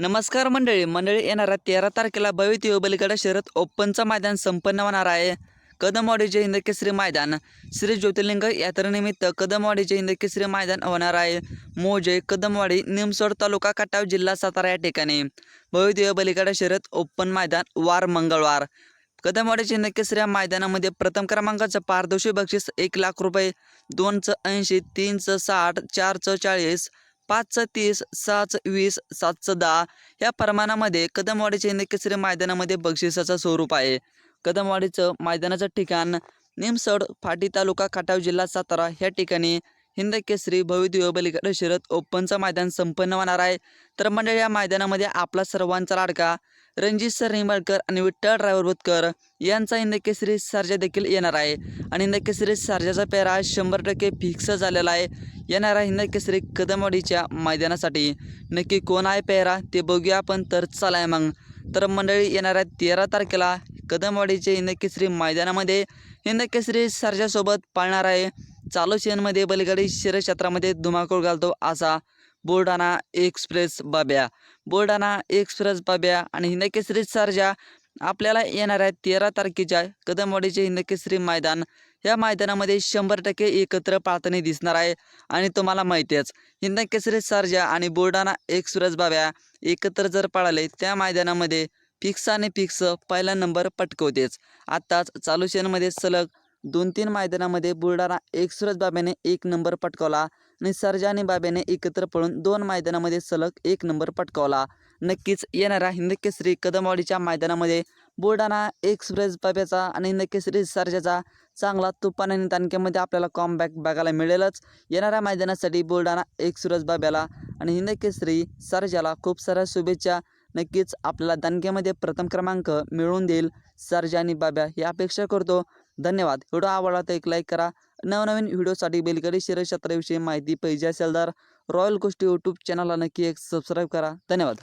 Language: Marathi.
नमस्कार मंडळी मंडळी येणाऱ्या तेरा तारखेला भवित बलिगडा शहरात ओपनचं मैदान संपन्न होणार आहे. कदमवाडीचे हिंद मैदान. श्री ज्योतिर्लिंग यात्रेनिमित्त कदमवाडीचे हिंद मैदान होणार आहे. मोजे कदमवाडी निमसोड तालुका काटाव जिल्हा सातारा या ठिकाणी. भवित बलिगडा शहरात ओपन मैदान वार मंगळवार. कदमवाडीचे हिंद या मैदानामध्ये प्रथम क्रमांकाचं पारदोषी बक्षीस एक लाख रुपये दोनचं ऐंशी तीनचं साठ चारचं चाळीस पाचचं तीस सात वीस सातचं दहा या प्रमाणामध्ये कदमवाडीच्या हिंदकेसरी मैदानामध्ये बक्षिसाचं स्वरूप आहे. कदमवाडीचं मैदानाचं ठिकाण निमसड फाटी तालुका खाटाव जिल्हा सातारा ह्या ठिकाणी हिंद केसरी भविदिव्य बलिगड ओपनचं मैदान संपन्न होणार आहे. तर मंडळी या मैदानामध्ये आपला सर्वांचा लाडका रणजित सर निंबाळकर आणि विठ्ठल ड्रायव्हर बुतकर यांचा हिंद केसरी देखील येणार आहे. आणि हिंद केसरी सर्जाचा पेरा शंभर टक्के फिक्स झालेला आहे. येणाऱ्या हिंद केसरी कदमवाडीच्या मैदानासाठी. नक्की कोण आहे पेहरा ते बघूया आपण तर चलाय मग. तर मंडळी येणाऱ्या तेरा तारखेला कदमवाडीचे हिंद केसरी मैदानामध्ये हिंद केसरी सरजासोबत पाळणार आहे. चालू शेनमध्ये बलगाडी शिरक्षेत्रामध्ये धुमाकूळ घालतो असा बुलढाणा एक्सप्रेस बाब्या. बुलढाणा एक्सप्रेस बाब्या आणि हिंद केसरी सरजा आपल्याला येणाऱ्या तेरा तारखेच्या कदमवाडीचे हिंदकेसरी मैदान. या मैदानामध्ये शंभर टक्के एकत्र पाळताना दिसणार आहे. आणि तुम्हाला माहितीच हिंदकेसरी हिंद आणि बुलढाणा एक्सप्रेस बाब्या एकत्र जर पळाले त्या मैदानामध्ये फिक्स आणि फिक्स पहिला नंबर पटकवतेच. आत्ताच चालू शेनमध्ये सलग दोन तीन मैदानामध्ये बुलढाणा एक्सप्रेस बाब्याने एक नंबर पटकावला आणि सरजा आणि बाब्याने एकत्र पळून दोन मैदानामध्ये सलग एक नंबर पटकावला. नक्कीच येणाऱ्या हिंदकेसरी कदमवाडीच्या मैदानामध्ये बुलढाणा एक्सप्रेस बाब्याचा आणि हिंदकेसरी सर्जाचा चांगला तुफान आणि ताणक्यामध्ये आपल्याला कॉमबॅक बघायला मिळेलच. येणाऱ्या मैदानासाठी बुलढाणा एक्सप्रेस बाब्याला आणि हिंदकेसरी सर्जाला खूप साऱ्या शुभेच्छा. नक्कीच आपल्याला दानक्यामध्ये प्रथम क्रमांक मिळवून देईल सर्जा आणि बाब्या ही अपेक्षा करतो. धन्यवाद. व्हिडिओ आवडला तर एक लाईक करा. नवनवीन व्हिडिओसाठी बेलगडी क्षेत्राविषयी माहिती पाहिजे असेल तर रॉयल गोष्टी यूट्यूब चॅनलला नक्की एक सबस्क्राईब करा. धन्यवाद.